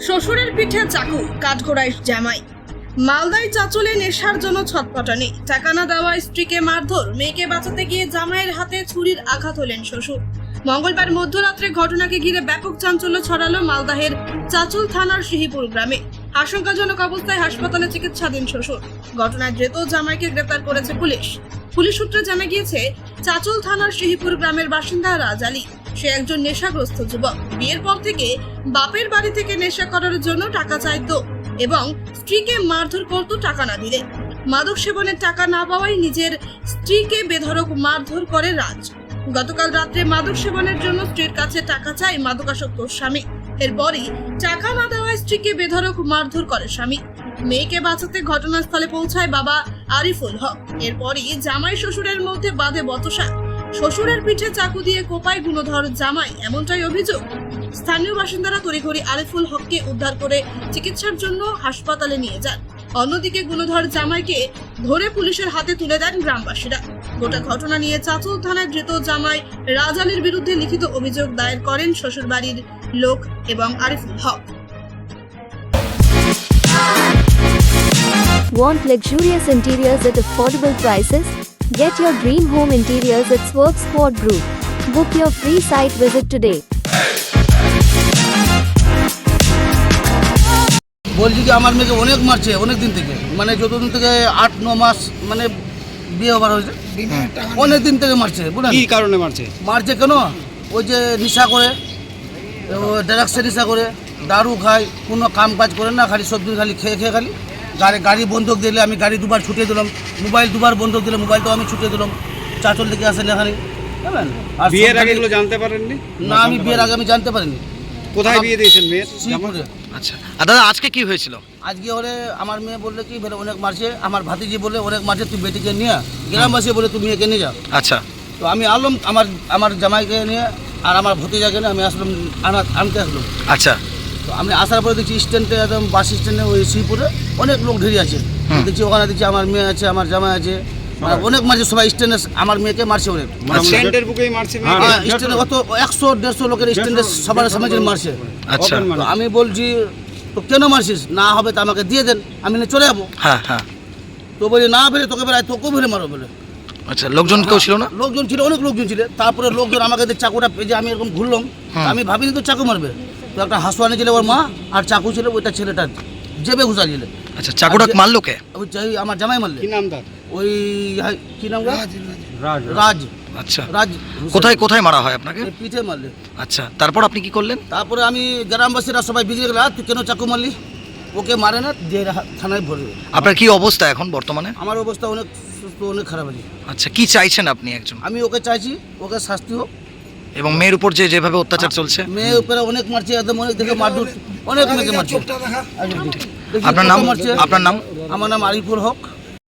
শ্বশুরের পিঠে চাকু কাঠগোড়ায় জামাই। মালদায় চাচলে নেশার জন্য ছটপটানি। টাকা না দেওয়া স্ত্রীকে মারধর। মেয়েকে বাঁচাতে গিয়ে জামাইয়ের হাতে ছুরির আঘাত হলেন শ্বশুর। মঙ্গলবার মধ্যরাত্রে ঘটনাকে ঘিরে ব্যাপক চাঞ্চল্য ছড়ালো মালদাহের চাচল থানার শিহিপুর গ্রামে। আশঙ্কাজনক অবস্থায় হাসপাতালে চিকিৎসাধীন শ্বশুর। ঘটনায় ধৃত জামাইকে গ্রেপ্তার করেছে পুলিশ। পুলিশ সূত্রে জানা গিয়েছে, চাচল থানার শিহিপুর গ্রামের বাসিন্দা রাজ আলী সে একজন নেশাগ্রস্ত যুবক। বিয়ের পর থেকে বাপের বাড়ি থেকে নেশা করার জন্য টাকা চাইতো এবং স্ত্রীকে মারধর করতো টাকা না দিলে। মাদক সেবনের টাকা না পাওয়ায় নিজের স্ত্রীকে বেধরক মারধর করে রাজ। গতকাল রাত্রে মাদক সেবনের জন্য স্ত্রীর কাছে টাকা চায় মাদকাসক্ত স্বামী। এরপরই টাকা না দেওয়ায় স্ত্রীকে বেধড়ক মারধর করে স্বামী। মেয়েকে বাঁচাতে ঘটনাস্থলে পৌঁছায় বাবা আরিফুল হক। এরপরই জামাই শ্বশুরের মধ্যে বাঁধে বতসা শ্বশুরের পিঠে চাকু দিয়ে কোপায় গুণধর জামাই, এমনটাই অভিযোগ। স্থানীয় বাসিন্দারা তড়িঘড়ি আরিফুল হককে উদ্ধার করে চিকিৎসার জন্য হাসপাতালে নিয়ে যান। অন্যদিকে গুণধর জামাইকে ধরে পুলিশের হাতে তুলে দেন গ্রামবাসীরা। গোটা ঘটনা নিয়ে চাচল থানায় ধৃত জামাই রাজ আলীর বিরুদ্ধে লিখিত অভিযোগ দায়ের করেন শ্বশুরবাড়ির লোক এবং Ariful Haque. Want luxurious interiors at affordable prices? Get your dream home interiors at Swerve Sport Group. Book your free site visit today. বলছি কি আমার মেয়েকে অনেক মারছে অনেক দিন থেকে। মানে যতদিন থেকে আট ন মাস মানে বিয়ে হবার হয়েছে অনেক দিন থেকে মারছে বুঝলেন? কি কারণে মারছে? মারছে কেন? ওই যে নেশা করে ড্রাগসে নেশা করে দারু খায় কোনো কাম কাজ করে না খালি সবজি খালি খেয়ে খেয়ে খালি। গাড়ি গাড়ি বন্ধক দিলে আমি গাড়ি দুবার ছুটিয়ে দিলাম মোবাইল দুবার বন্ধক দিলে মোবাইলটাও আমি ছুটিয়ে দিলাম। চাচল থেকে আসেন এখানে। আর বিয়ের আগে এগুলো জানতে পারেননি? না আমি বিয়ের আগে আমি জানতে পারিনি। কোথায় বিয়ে দিয়েছেন মেয়ের? শ্রীপুরে। আচ্ছা। আর দাদা আজকে কি হয়েছিল? আজকে ওরে আমার মেয়ে বললে কি বলে অনেক মারছে আমার ভাতিজি বলে অনেক মারছে তুই বেটিকে নিয়ে গ্রামবাসী বলে তুই মেয়েকে নিয়ে যা। আচ্ছা। তো আমি আলম আমার আমার জামাইকে নিয়ে আর আমার ভতিজাকে নিয়ে আমি আসলাম আনা আনতে আসলাম। আচ্ছা। তো আমি আসার পরে দেখছি স্ট্যান্ডে একদম বাস স্ট্যান্ডে ওই শ্রীপুরে অনেক লোক ঢেরে আছে। দেখছি ওখানে দেখছি আমার মেয়ে আছে আমার জামাই আছে। মানে অনেক মারছে সবাই স্ট্যান্ডে আমার মেয়েকে মারছে অনেক। স্ট্যান্ডের বুকেই মারছে? হ্যাঁ স্ট্যান্ডে কত একশো দেড়শো লোকের স্ট্যান্ডে সবার সমাজে মারছে। আচ্ছা। মানে। আমি বলছি তো কেন মারছিস? না হবে তো আমাকে দিয়ে দেন আমি নিয়ে চলে যাব। হ্যাঁ হ্যাঁ। তো বলি না বেরে তোকে বেড়ায় তোকেও বেরে মারো বলে। আচ্ছা লোকজন কেউ ছিল না? লোকজন ছিল অনেক লোকজন ছিল। তারপরে লোকজন আমাকে দিয়ে চাকুটা পেয়ে আমি এরকম ঘুরলাম। আমি ভাবিনি তো চাকু মারবে। তো একটা হাসুয়ানি ছিল ওর মা আর চাকু ছিল ওইটা ছেলেটা জেবে ঘুষা ছিল। আচ্ছা চাকুটা আজকে- মারলো কে ওই চাই- আমার জামাই মারলে কি নাম তার? ওই হাই- কি নাম গো? রাজ আচ্ছা। রাজ। কোথায় কোথায় মারা হয় আপনাকে? এই পিঠে মারলে আচ্ছা তারপর আপনি কি করলেন? তারপরে আমি গ্রামবাসীরা সবাই বিজে গেল তুই কেন চাকু মারলি? ওকে মারে না দিয়ে থানায় ভরে দেবে। আপনার কি অবস্থা এখন বর্তমানে? আমার অবস্থা অনেক সুস্থ অনেক খারাপ আছে। আচ্ছা কি চাইছেন আপনি একজন? আমি ওকে চাইছি ওকে শাস্তি হোক। এবং মেয়ের উপর যে যেভাবে অত্যাচার চলছে? মেয়ে উপরে অনেক মারছে একদম অনেক দেখে মারধর অনেক মেয়েকে মারছে। দেখি, আপনার নাম। আপনার নাম? আমার নাম আরিফুল হক।